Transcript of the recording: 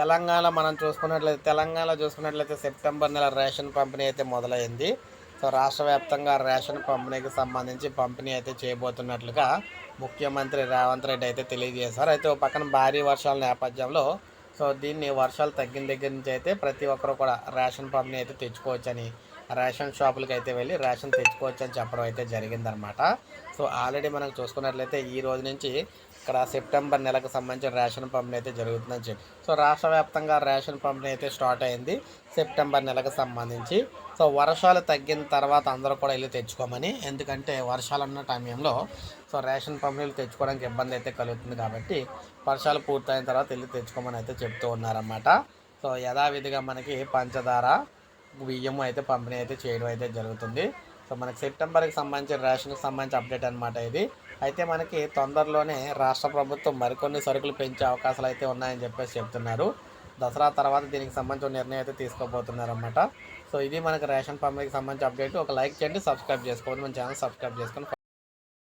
తెలంగాణ మనం చూసుకున్నట్లయితే తెలంగాణ చూసుకున్నట్లయితే సెప్టెంబర్ నెల రేషన్ పంపిణీ అయితే మొదలైంది. సో రాష్ట్ర వ్యాప్తంగా రేషన్ పంపిణీకి సంబంధించి పంపిణీ అయితే చేయబోతున్నట్లుగా ముఖ్యమంత్రి రేవంత్ రెడ్డి అయితే తెలియజేశారు. అయితే ఒక పక్కన భారీ వర్షాల నేపథ్యంలో సో దీన్ని వర్షాలు తగ్గిన దగ్గర నుంచి అయితే ప్రతి ఒక్కరు కూడా రేషన్ పంపిణీ అయితే తెచ్చుకోవచ్చని రేషన్ షాపులకి అయితే వెళ్ళి రేషన్ తెచ్చుకోవచ్చు అని చెప్పడం అయితే జరిగిందనమాట సో ఆల్రెడీ మనం చూసుకున్నట్లయితే ఈ రోజు నుంచి ఇక్కడ సెప్టెంబర్ నెలకు సంబంధించిన రేషన్ పంపిణీ అయితే జరుగుతుందని చెప్పి. సో రాష్ట్ర వ్యాప్తంగా రేషన్ పంపిణీ అయితే స్టార్ట్ అయింది సెప్టెంబర్ నెలకు సంబంధించి. సో వర్షాలు తగ్గిన తర్వాత అందరూ కూడా వెళ్ళి తెచ్చుకోమని ఎందుకంటే వర్షాలు ఉన్న సమయంలో సో రేషన్ పంపిణీలు తెచ్చుకోవడానికి ఇబ్బంది అయితే కలుగుతుంది కాబట్టి వర్షాలు పూర్తయిన తర్వాత వెళ్ళి తెచ్చుకోమని అయితే చెప్తూ ఉన్నారన్నమాట. సో యథావిధిగా మనకి పంచదార బియ్యం అయితే పంపిణీ అయితే చేయడం అయితే జరుగుతుంది. సో మనకి సెప్టెంబర్కి సంబంధించిన రేషన్కి సంబంధించి అప్డేట్ అనమాట ఇది. అయితే మనకి తొందరలోనే రాష్ట్ర ప్రభుత్వం మరికొన్ని సరుకులు పెంచే అవకాశాలు అయితే ఉన్నాయని చెప్పేసి చెప్తున్నారు. దసరా తర్వాత దీనికి సంబంధించిన నిర్ణయం అయితే తీసుకోబోతున్నారు అనమాట సో ఇది మనకి రేషన్ పంపిణీకి సంబంధించి అప్డేట్. ఒక లైక్ చేయండి సబ్స్క్రైబ్ చేసుకోండి మన ఛానల్ సబ్స్క్రైబ్ చేసుకొని